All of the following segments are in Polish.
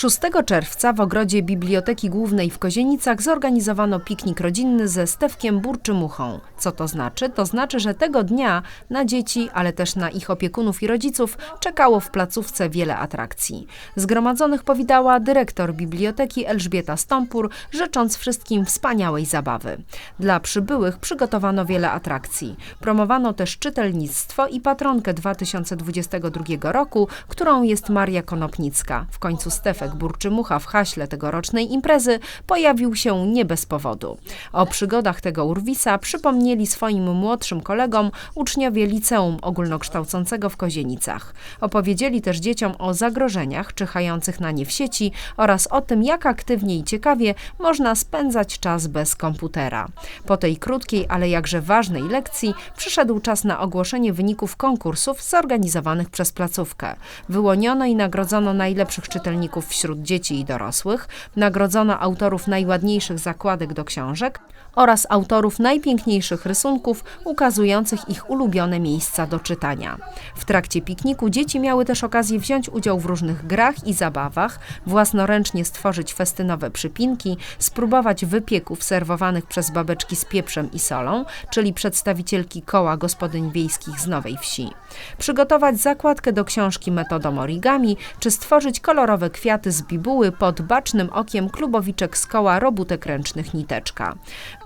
6 czerwca w ogrodzie Biblioteki Głównej w Kozienicach zorganizowano piknik rodzinny ze Stewkiem Burczymuchą. Co to znaczy? To znaczy, że tego dnia na dzieci, ale też na ich opiekunów i rodziców czekało w placówce wiele atrakcji. Zgromadzonych powitała dyrektor biblioteki Elżbieta Stąpur, życząc wszystkim wspaniałej zabawy. Dla przybyłych przygotowano wiele atrakcji. Promowano też czytelnictwo i patronkę 2022 roku, którą jest Maria Konopnicka. W końcu Stefek Burczymucha w haśle tegorocznej imprezy pojawił się nie bez powodu. O przygodach tego urwisa przypomnieli swoim młodszym kolegom uczniowie liceum ogólnokształcącego w Kozienicach. Opowiedzieli też dzieciom o zagrożeniach czyhających na nie w sieci oraz o tym, jak aktywnie i ciekawie można spędzać czas bez komputera. Po tej krótkiej, ale jakże ważnej lekcji przyszedł czas na ogłoszenie wyników konkursów zorganizowanych przez placówkę. Wyłoniono i nagrodzono najlepszych czytelników wśród dzieci i dorosłych, nagrodzono autorów najładniejszych zakładek do książek oraz autorów najpiękniejszych rysunków ukazujących ich ulubione miejsca do czytania. W trakcie pikniku dzieci miały też okazję wziąć udział w różnych grach i zabawach, własnoręcznie stworzyć festynowe przypinki, spróbować wypieków serwowanych przez babeczki z pieprzem i solą, czyli przedstawicielki koła gospodyń wiejskich z Nowej Wsi, przygotować zakładkę do książki metodą origami, czy stworzyć kolorowe kwiaty z bibuły pod bacznym okiem klubowiczek z koła robótek ręcznych Niteczka.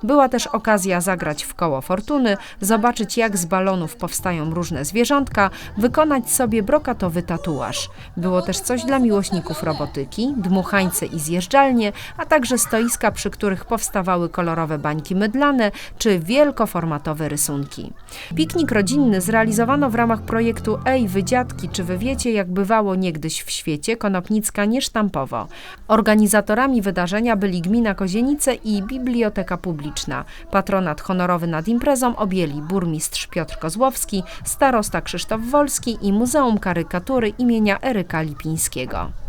Była też okazja zagrać w koło fortuny, zobaczyć jak z balonów powstają różne zwierzątka, wykonać sobie brokatowy tatuaż. Było też coś dla miłośników robotyki, dmuchańce i zjeżdżalnie, a także stoiska, przy których powstawały kolorowe bańki mydlane czy wielkoformatowe rysunki. Piknik rodzinny zrealizowano w ramach projektu Ej, wy dziadki, czy wy wiecie, jak bywało niegdyś w świecie Konopnicka niesztampowo. Organizatorami wydarzenia byli Gmina Kozienice i Biblioteka Publiczna. Patronat honorowy nad imprezą objęli burmistrz Piotr Kozłowski, starosta Krzysztof Wolski i Muzeum Karykatury imienia Eryka Lipińskiego.